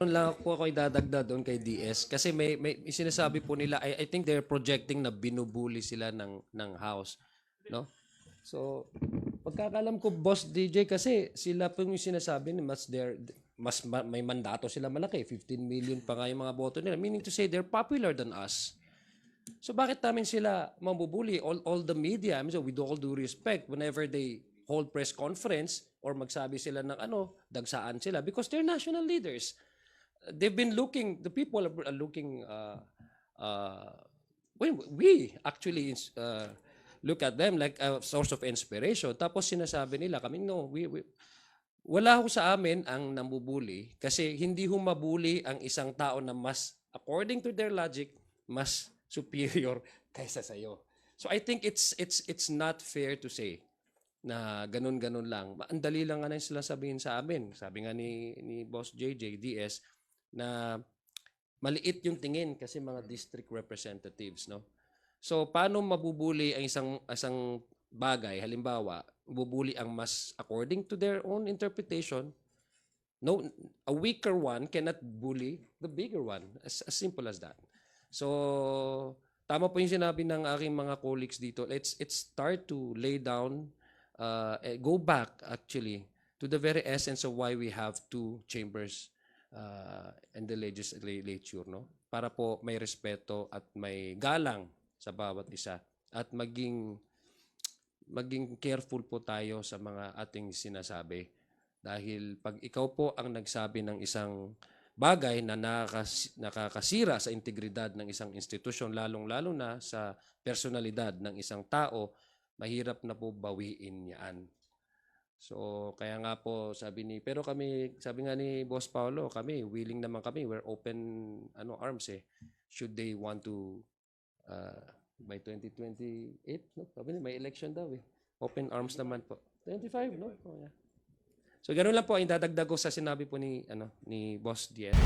Doon lang po ako idadagdag doon kay DS kasi may may sinasabi po nila I, I think they're projecting na binubuli sila ng ng house, no? So pagkakalam ko boss DJ kasi sila po yung sinasabi na mas their mas ma- may mandato sila malaki, 15 million pa nga yung mga boto nila. Meaning to say they're popular than us. So bakit namin sila mambubuli? All, all the media, I mean, so with all due respect, whenever they hold press conference or magsabi sila ng ano, dagsaan sila because they're national leaders. They've been looking, the people are looking, uh, uh, we, actually uh, look at them like a source of inspiration. Tapos sinasabi nila, kami, no, we, we, wala ho sa amin ang nambubuli kasi hindi ho mabuli ang isang tao na mas, according to their logic, mas superior kaysa sa iyo. So I think it's it's it's not fair to say na ganun-ganun lang. Ang dali lang nga sila sabihin sa amin. Sabi nga ni, ni Boss JJ, DS, na maliit yung tingin kasi mga district representatives, no? So, paano mabubuli ang isang, isang bagay? Halimbawa, bubuli ang mas according to their own interpretation. No, a weaker one cannot bully the bigger one. As, as simple as that. So, tama po yung sinabi ng aking mga colleagues dito. Let's, let's start to lay down, uh, eh, go back actually to the very essence of why we have two chambers uh, in the legislature, no? Para po may respeto at may galang sa bawat isa at maging maging careful po tayo sa mga ating sinasabi. Dahil pag ikaw po ang nagsabi ng isang bagay na nakakas- nakakasira sa integridad ng isang institusyon, lalong-lalo na sa personalidad ng isang tao, mahirap na po bawiin yan. So, kaya nga po sabi ni, pero kami, sabi nga ni Boss Paulo, kami, willing naman kami, we're open ano arms eh. Should they want to uh, by 2028, no? Sabi niya, may election daw eh. Open arms naman po. 25, no? Oh, yeah. So, ganun lang po ang dadagdag ko sa sinabi po ni, ano, ni Boss Diaz.